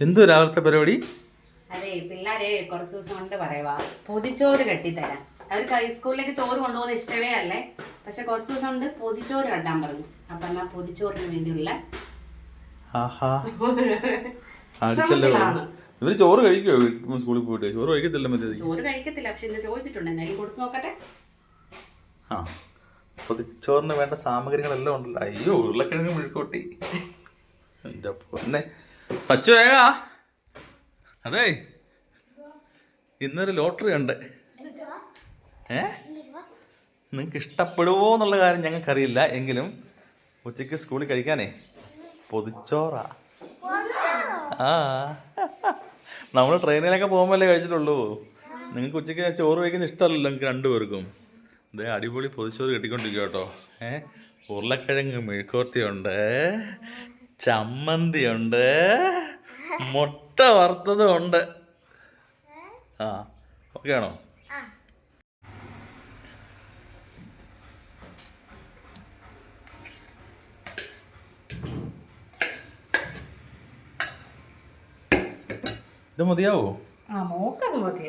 എന്തോ രാവിലത്തെ പരിപാടി? അതെ പിള്ളേരെ കുറച്ച് ദിവസം കൊണ്ട് പറയുവാ. പൊതിച്ചോറ് കെട്ടിത്തരാം. അവർക്ക് ഹൈസ്കൂളിലേക്ക് ചോറ് കൊണ്ടുപോകുന്ന ഇഷ്ടമേ അല്ലേ? പക്ഷെ കുറച്ച് ദിവസം കൊണ്ട് പൊതിച്ചോറ് കെട്ടാൻ പറഞ്ഞു. അപ്പൊ എന്നാ പൊതിച്ചോറിന് വേണ്ടിയുള്ള ഇവർ ചോറ് കഴിക്കുമോ സ്കൂളിൽ പോയിട്ട്? ചോറ് കഴിക്കത്തില്ല മതി ചോറ് കഴിക്കത്തില്ല പക്ഷെ ഇന്ന് ചോദിച്ചിട്ടുണ്ട്. എന്തായാലും കൊടുത്തു നോക്കട്ടെ. ആ. പൊതിച്ചോറിന് വേണ്ട സാമഗ്രികളെല്ലാം ഉണ്ടല്ലോ. അയ്യോ ഉരുളക്കിഴങ്ങ് മുഴുക്കൂട്ടി എന്റെ പൊന്നെ. സച്ചു വേഗാ അതെ. ഇന്നൊരു ലോട്ടറി ഉണ്ട്. ഏ? നിങ്ങൾക്ക് ഇഷ്ടപ്പെടുവോ എന്നുള്ള കാര്യം ഞങ്ങൾക്ക് അറിയില്ല എങ്കിലും ഉച്ചയ്ക്ക് സ്കൂളിൽ കഴിക്കാനേ. പൊതിച്ചോറാ. ആ. നമ്മൾ ട്രെയിനിലൊക്കെ പോകുമ്പോഴല്ലേ കഴിച്ചിട്ടുള്ളൂ. നിങ്ങൾക്ക് ഉച്ചയ്ക്ക് ചോറ് കഴിക്കുന്ന ഇഷ്ടമല്ലല്ലോ നിങ്ങൾക്ക് രണ്ടുപേർക്കും. ഇതേ അടിപൊളി പൊതിച്ചോറ് കിട്ടിക്കൊണ്ടിരിക്കുക കേട്ടോ. ഏഹ് ഉരുളക്കിഴങ്ങ് മെഴുക്കോർത്തിയുണ്ട് ചമ്മന്തിയുണ്ട്. മുട്ട വറുത്തതും ഉണ്ട്. ആ ഓക്കെ ആണോ? ഇത് മതിയാവോ? മതി.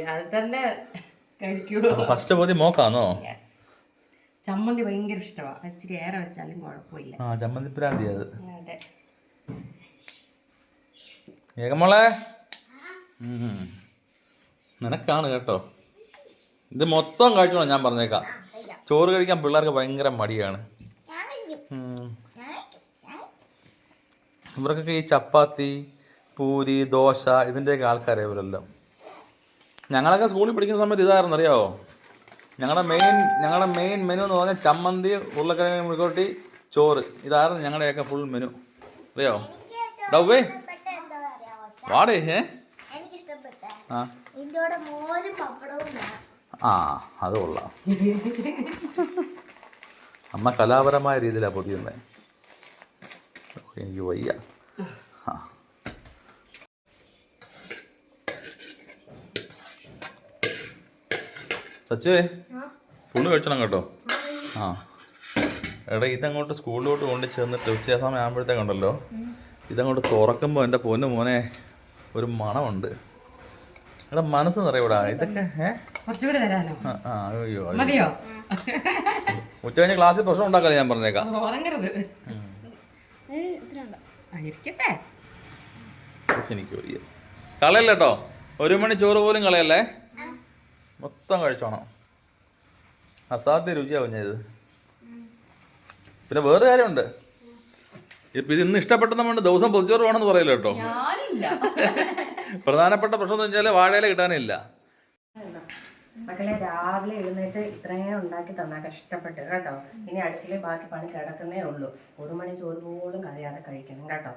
ഫസ്റ്റ് പതി മോക്കാന്നോ? ചമ്മന്തി ഭയങ്കര ഇഷ്ടമാണ് ഇച്ചിരി ഏറെ വെച്ചാലും കുഴപ്പമില്ല. ആ ചമ്മന്തി പ്രാന്തി അത് അതെ ഏകമോളെ. നിനക്കാണ് കേട്ടോ. ഇത് മൊത്തം കഴിച്ചോളാം ഞാൻ പറഞ്ഞേക്കാം. ചോറ് കഴിക്കാൻ പിള്ളേർക്ക് ഭയങ്കര മടിയാണ്. ഇവർക്കൊക്കെ ഈ ചപ്പാത്തി പൂരി ദോശ ഇതിന്റെയൊക്കെ ആൾക്കാരെ ഇവരെല്ലാം. ഞങ്ങളൊക്കെ സ്കൂളിൽ പഠിക്കുന്ന സമയത്ത് ഇതായിരുന്നു അറിയാവോ? ഞങ്ങളുടെ മെയിൻ ഞങ്ങളുടെ മെയിൻ മെനു എന്ന് പറഞ്ഞാൽ ചമ്മന്തി ഉരുളക്കിഴങ്ങ് മുഴുക്കോട്ടി ചോറ്. ഇതായിരുന്നു ഞങ്ങളുടെയൊക്കെ ഫുൾ മെനു അറിയാവോ? ഡവ്വേ വാടേ ഏ? ആ. അത് കൊള്ളാം. അമ്മ കലാപരമായ രീതിയിലാണ് പൊതിയുന്നത് എനിക്ക് വയ്യ. ആ. സച്ചുവേ ഫുള്ള് കഴിച്ചണം കേട്ടോ. ആ. എടാ ഇതങ്ങോട്ട് സ്കൂളിലോട്ട് കൊണ്ട് ചെന്നിട്ട് ഉച്ചയാസമയം സമയം ആകുമ്പോഴത്തേക്കുണ്ടല്ലോ ഇതങ്ങോട്ട് തുറക്കുമ്പോൾ എന്റെ പൊന്നു മോനെ ഒരു മണമുണ്ട്. എടാ മനസ്സ് നിറയൂടാ ഇതൊക്കെ ഉച്ച കഴിഞ്ഞ ക്ലാസ്സിൽ പ്രശ്നം ഉണ്ടാക്കാതെ ഞാൻ പറഞ്ഞേക്കാം. എനിക്ക് വയ്യ കളയല്ല കേട്ടോ ഒരു മണി ചോറ് പോലും കളയല്ലേ? മൊത്തം കഴിച്ചോണം. അസാധ്യ രുചിയാവും ഞാൻ ഇത്. പിന്നെ വേറെ കാര്യമുണ്ട്. ഇപ്പം ഇത് ഇന്ന് ഇഷ്ടപ്പെട്ട നമ്മൾ ദിവസം പൊതിച്ചോറ് വേണമെന്ന് പറയില്ല കേട്ടോ? ഞാനില്ല. പ്രധാനപ്പെട്ട പ്രശ്നം എന്ന് വെച്ചാൽ വാഴയില കിട്ടാനില്ല. മക്കളെ രാവിലെ എഴുന്നേറ്റ് ഇത്രയും ഉണ്ടാക്കി തന്നാ കഷ്ടപ്പെട്ട് കേട്ടോ. ഇനി അടുത്തിലെ ബാക്കി പണി കിടക്കുന്നേ ഉള്ളൂ. ഒരു മണി ചോറ് പോലും കഴിയാതെ കഴിക്കണം കേട്ടോ.